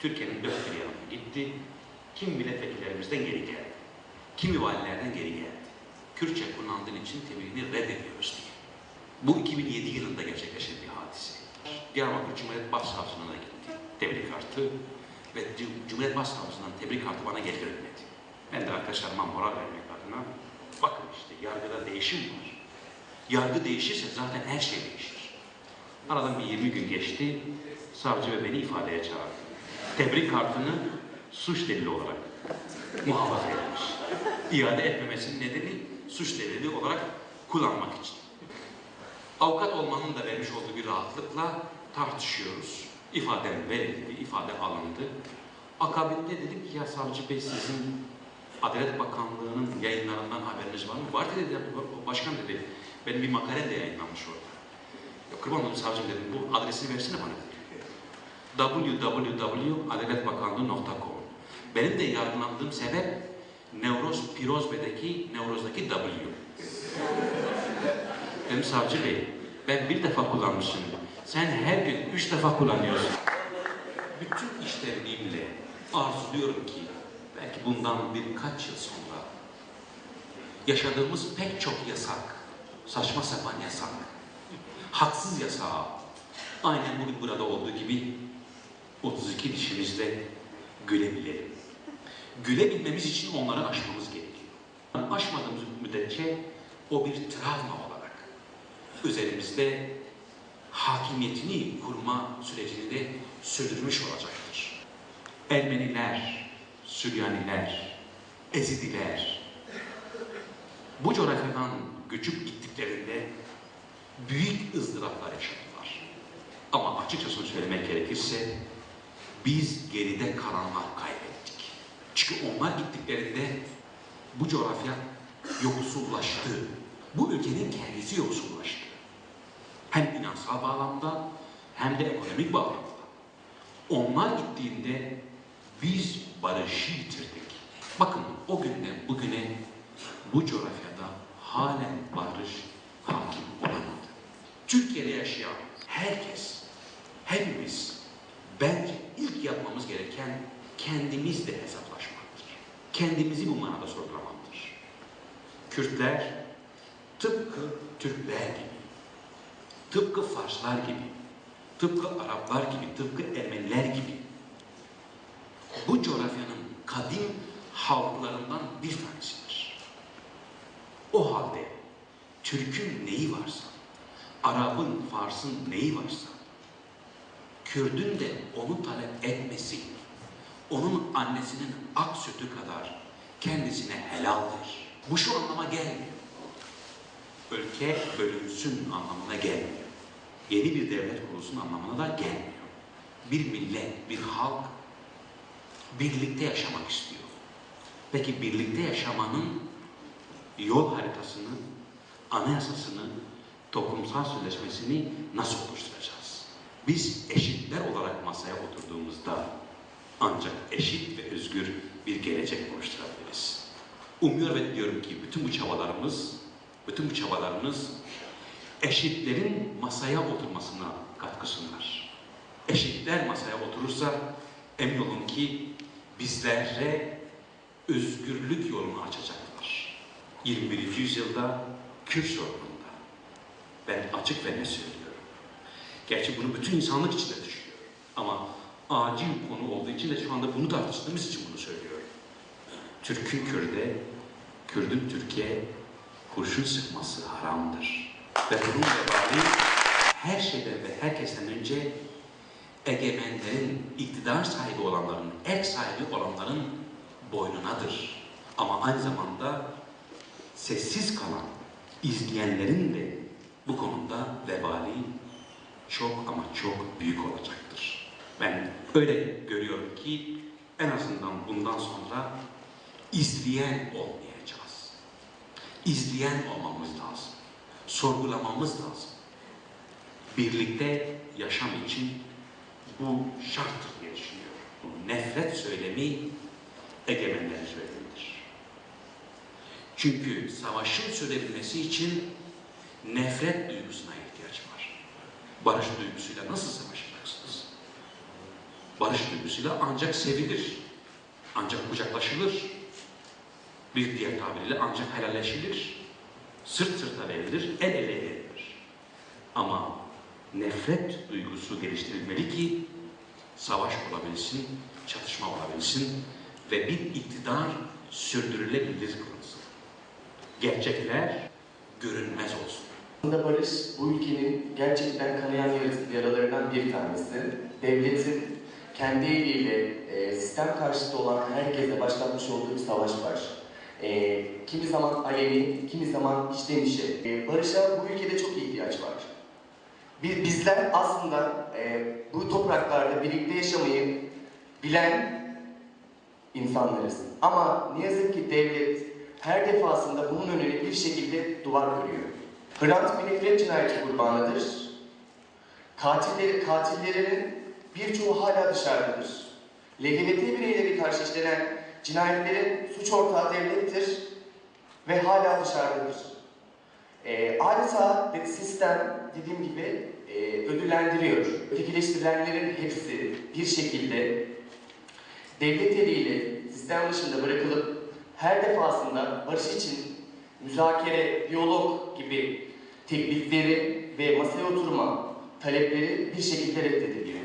Türkiye'nin dört bir yanına gitti. Kim milletvekillerimizden geri geldi. Kimi valilerden geri geldi. Kürtçe kullandığın için tebliğini reddediyoruz diye. Bu 2007 yılında gerçekleşen bir hadise. Diyarbakır Cumhuriyet Başsavcılığına gitti. Tebrik kartı ve Cum- Cumhuriyet Başsavcılığından tebrik kartı bana geri verilmedi. Ben de arkadaşlarıma moral vermek adına bakın işte yargıda değişim var. Yargı değişirse zaten her şey değişir. Aradan bir 20 gün geçti. Savcı ve beni ifadeye çağırdı. Tebrik kartını suç delili olarak muhafaza etmiş. İade etmemesinin nedeni suç delili olarak kullanmak için. Avukat olmanın da vermiş olduğu bir rahatlıkla tartışıyoruz. İfadem verildi, ifade alındı. Akabinde dedik ki ya savcı bey sizin Adalet Bakanlığı'nın yayınlarından haberiniz var mı? Var dedi, başkan dedi. Benim bir makalem de yayınlanmış orada. Ya kurban olayım savcım dedim, bu adresini versene bana dedi www.adaletbakanlığı.com Benim de yargılandığım sebep Nevroz Pirozbe'deki Nevroz'daki W. Dedim savcı bey, ben bir defa kullanmışım. Sen her gün üç defa kullanıyorsun. Bütün işlerliğimle arzuluyorum ki belki bundan birkaç yıl sonra yaşadığımız pek çok yasak, saçma sapan yasak, haksız yasağa aynen bugün burada olduğu gibi 32 dişimizle gülebilelim. Gülebilmemiz için onları aşmamız gerekiyor. Aşmadığımız müddetçe o bir travma olarak üzerimizde hakimiyetini kurma sürecini de sürdürmüş olacaktır. Ermeniler, Süryaniler, Ezidiler bu coğrafyadan göçüp gittiklerinde büyük ızdıraplar yaşadılar. Ama açıkçası söylemek gerekirse biz geride kalanlar kaybettik. Çünkü onlar gittiklerinde bu coğrafya yoksullaştı. Bu ülkenin kendisi yoksullaştı. Hem inansal bağlamda hem de ekonomik bağlamda. Onlar gittiğinde biz barışı yitirdik. Bakın o günden bugüne bu coğrafyada halen barış hakim olamadı. Türkiye'de yaşayan herkes, hepimiz bence ilk yapmamız gereken kendimizle hesaplaşmaktır. Kendimizi bu manada sorgulamaktır. Kürtler tıpkı Türkler gibi, tıpkı Farslar gibi, tıpkı Araplar gibi, tıpkı Ermeniler gibi bu coğrafyanın kadim halklarından bir tanesidir. O halde Türk'ün neyi varsa, Arap'ın, Fars'ın neyi varsa, Kürdün de onu talep etmesi, onun annesinin ak sütü kadar kendisine helaldir. Bu şu anlama gelmiyor. Ülke bölünsün anlamına gelmiyor. Yeni bir devlet kurulsun anlamına da gelmiyor. Bir millet, bir halk birlikte yaşamak istiyor. Peki birlikte yaşamanın yol haritasını, anayasasını, toplumsal sözleşmesini nasıl oluşturacağız? Biz eşitler olarak masaya oturduğumuzda ancak eşit ve özgür bir gelecek oluşturabiliriz. Umuyor ve diyorum ki bütün bu çabalarımız, bütün bu çabalarımız eşitlerin masaya oturmasına katkı sunar. Eşitler masaya oturursa emin olun ki bizlere özgürlük yolunu açacaklar. 21. yüzyılda Kürt sorununda ben açık ve ne söylüyorum. Gerçi bunu bütün insanlık içinde düşünüyorum. Ama acil konu olduğu için de şu anda bunu tartıştığımız için bunu söylüyorum. Türk'ün Kürt'e, Kürd'ün Türkiye kurşun sıkması haramdır. Ve bunun vebali her şeyden ve herkesten önce egemenlerin, iktidar sahibi olanların, erk sahibi olanların boynunadır. Ama aynı zamanda sessiz kalan izleyenlerin de bu konuda vebali çok ama çok büyük olacaktır. Ben öyle görüyorum ki en azından bundan sonra izleyen olmayacağız. İzleyen olmamız lazım. Sorgulamamız lazım. Birlikte yaşam için bu şarttır diye düşünüyorum. Bu nefret söylemi egemenlerin söylemidir. Çünkü savaşın sürebilmesi için nefret duygusuna. Barış duygusuyla nasıl savaşacaksınız? barış duygusuyla ancak sevilir, ancak kucaklaşılır. Bir diğer tabiriyle ancak helalleşilir, sırt sırta verilir, el ele verilir. Ama nefret duygusu geliştirilmeli ki savaş olabilsin, çatışma olabilsin ve bir iktidar sürdürülebilir kılınsın. Gerçekler görünmez olsun. Aslında barış bu ülkenin gerçekten kanayan yaralarından bir tanesi. Devletin kendi eliyle e, sistem karşıtı olan herkese başlatmış olduğu bir savaş var. E, kimi zaman aleni, kimi zaman içten içe. E, barışa bu ülkede çok ihtiyaç var. Biz, bizler aslında e, bu topraklarda birlikte yaşamayı bilen insanlarız. Ama ne yazık ki devlet her defasında bunun önüne bir şekilde duvar örüyor. Hrant bir nefret cinayeti kurbanıdır. Katilleri, katillerin birçoğu hala dışarıdadır. LGBT bireyleri karşı işlenen cinayetlerin suç ortağı devlettir ve hala dışarıdadır. E, adeta de- sistem dediğim gibi e, ödüllendiriyor. Ötekileştirilenlerin hepsi bir şekilde devlet eliyle sistem dışında bırakılıp her defasında barış için müzakere, diyalog gibi teklifleri ve masaya oturma talepleri bir şekilde reddediliyor.